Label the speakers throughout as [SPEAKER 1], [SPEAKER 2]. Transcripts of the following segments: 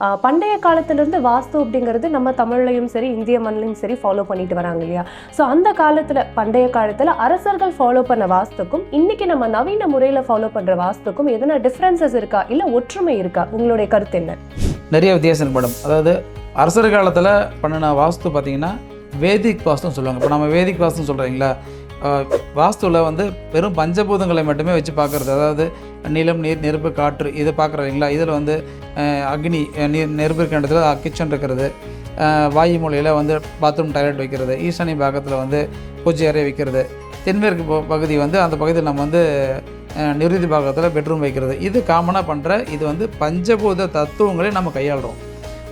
[SPEAKER 1] பண்டைய காலத்திலிருந்து வாஸ்து அப்படிங்கிறது நம்ம தமிழ்லையும் சரி இந்திய மண்ணிலையும் சரி ஃபாலோ பண்ணிட்டு வராங்க இல்லையா? ஸோ அந்த காலத்தில் பண்டைய காலத்தில் அரசர்கள் ஃபாலோ பண்ண வாஸ்துக்கும் இன்னைக்கு நம்ம நவீன முறையில் ஃபாலோ பண்ணுற வாஸ்துக்கும் எதனா டிஃப்ரென்சஸ் இருக்கா? இல்லை ஒற்றுமை இருக்கா? உங்களுடைய கருத்து என்ன?
[SPEAKER 2] நிறைய வித்தியாசம் படம் அதாவது அரசர் காலத்தில் பண்ணின வாஸ்து பார்த்தீங்கன்னா வேதிக் வாஸ்துன்னு சொல்லுவாங்க. இப்போ நம்ம வேதிக் வாஸ்துன்னு சொல்கிறீங்களா வாஸ்துவில் வந்து வெறும் பஞ்சபூதங்களை மட்டுமே வச்சு பார்க்குறது. அதாவது நிலம் நீர் நெருப்பு காற்று இதை பார்க்குறீங்களா? இதில் வந்து அக்னி நீர் நெருப்பு இருக்க இடத்துல கிச்சன் இருக்கிறது. வாயு மூலையில் வந்து பாத்ரூம் டாய்லெட் வைக்கிறது. ஈசானி பாகத்தில் வந்து பூஜை அறை வைக்கிறது. தென்மேற்கு ப- பகுதி வந்து அந்த பகுதியில் நம்ம வந்து நிறுதி நிருதி பாகத்தில் பெட்ரூம் வைக்கிறது. இது காமனாக பண்ணுற இது வந்து பஞ்சபூத தத்துவங்களை நம்ம கையாளுறோம்.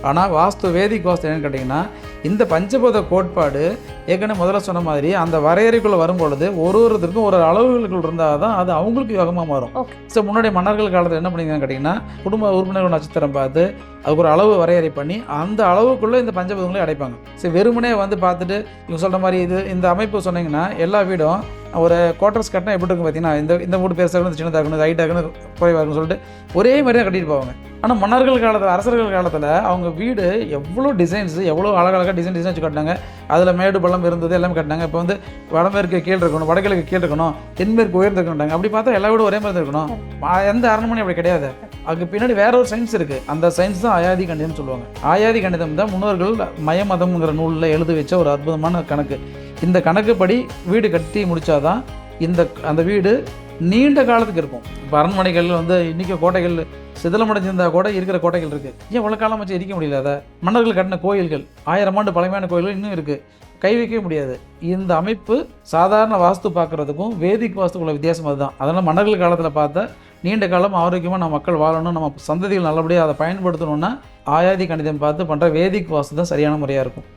[SPEAKER 2] ஆனால் வாஸ்து வேதிக் கோஸ்து என்னன்னு கேட்டிங்கன்னா இந்த பஞ்சபூத கோட்பாடு ஏற்கனவே முதல்ல சொன்ன மாதிரி அந்த வரையறைக்குள்ளே வரும்பொழுது ஒரு ஒருத்தருக்கும் ஒரு அளவுகளுக்குள் இருந்தால் தான் அது அவங்களுக்கு யோகமாக மாறும். ஸோ முன்னாடி மன்னர்கள் காலத்தில் என்ன பண்ணிங்கன்னு கேட்டிங்கன்னா குடும்ப உறுப்பினர்கள் நட்சத்திரம் பார்த்து அதுக்கு ஒரு அளவு வரையறை பண்ணி அந்த அளவுக்குள்ளே இந்த பஞ்சபூதங்களை அடைப்பாங்க. சரி வெறுமனே வந்து பார்த்துட்டு இவங்க சொல்கிற மாதிரி இது இந்த அமைப்பு சொன்னீங்கன்னா எல்லா வீடும் ஒரு குவார்டர்ஸ் கட்டினா எப்படி இருக்கும் பார்த்தீங்கன்னா இந்த இந்த வீடு பெருசாக இருக்கணும் சின்னதாக இருக்கணும் ஹைட்டாக இருக்கணும் குறைவாக இருக்கணும் சொல்லிட்டு ஒரே மாதிரி தான் கட்டிட்டு போவாங்க. ஆனால் மன்னர்கள் காலத்தில் அரசர்கள் காலத்தில் அவங்க வீடு எவ்வளோ டிசைன்ஸ் எவ்வளோ அழகழகாக டிசைன் டிசைன் வச்சு கட்டினாங்க. அதில் மேடு பள்ளம் இருந்தது எல்லாமே கட்டினாங்க. இப்போ வந்து வடமேற்கு கீழ் இருக்கணும் வடகிழக்கு கீழ் இருக்கணும் தென்மேற்கு உயர்ந்து இருக்கணும் அப்படி பார்த்தா எல்லா வீடும் ஒரே மாதிரி இருக்கணும். எந்த அரண்மனை அப்படி கிடையாது. அதுக்கு பின்னாடி வேற ஒரு சயின்ஸ் இருக்குது அந்த சயின்ஸ் தான் ஆயாதி கணிதம்னு சொல்லுவாங்க. ஆயாதி கணிதம் தான் முன்னோர்கள் மயமதம்ங்கிற நூலில் எழுதி வச்ச ஒரு அற்புதமான கணக்கு. இந்த கணக்குப்படி வீடு கட்டி முடிச்சாதான் இந்த அந்த வீடு நீண்ட காலத்துக்கு இருக்கும். இப்போ அரண்மனைகள் வந்து இன்றைக்கி கோட்டைகள் சிதிலமடைஞ்சிருந்தா கூட இருக்கிற கோட்டைகள் இருக்குது ஏன் இவ்வளோ காலம் வச்சு எரிக்க முடியல அதை? மன்னர்கள் கட்டின கோயில்கள் ஆயிரம் ஆண்டு பழமையான கோயில்கள் இன்னும் இருக்குது கை வைக்கவே முடியாது. இந்த அமைப்பு சாதாரண வாஸ்து பார்க்குறதுக்கும் வேதிக் வாஸ்துக்குள்ள வித்தியாசம் அதுதான். அதனால் மன்னர்கள் காலத்தில் பார்த்தா நீண்ட காலம் ஆரோக்கியமாக நம்ம மக்கள் வாழணும் நம்ம சந்ததிகள் நல்லபடியாக அதை பயன்படுத்தணும்னா ஆயாதி கணிதம் பார்த்து பண்ணுற வேதிக் வாஸ்து தான் சரியான முறையாக இருக்கும்.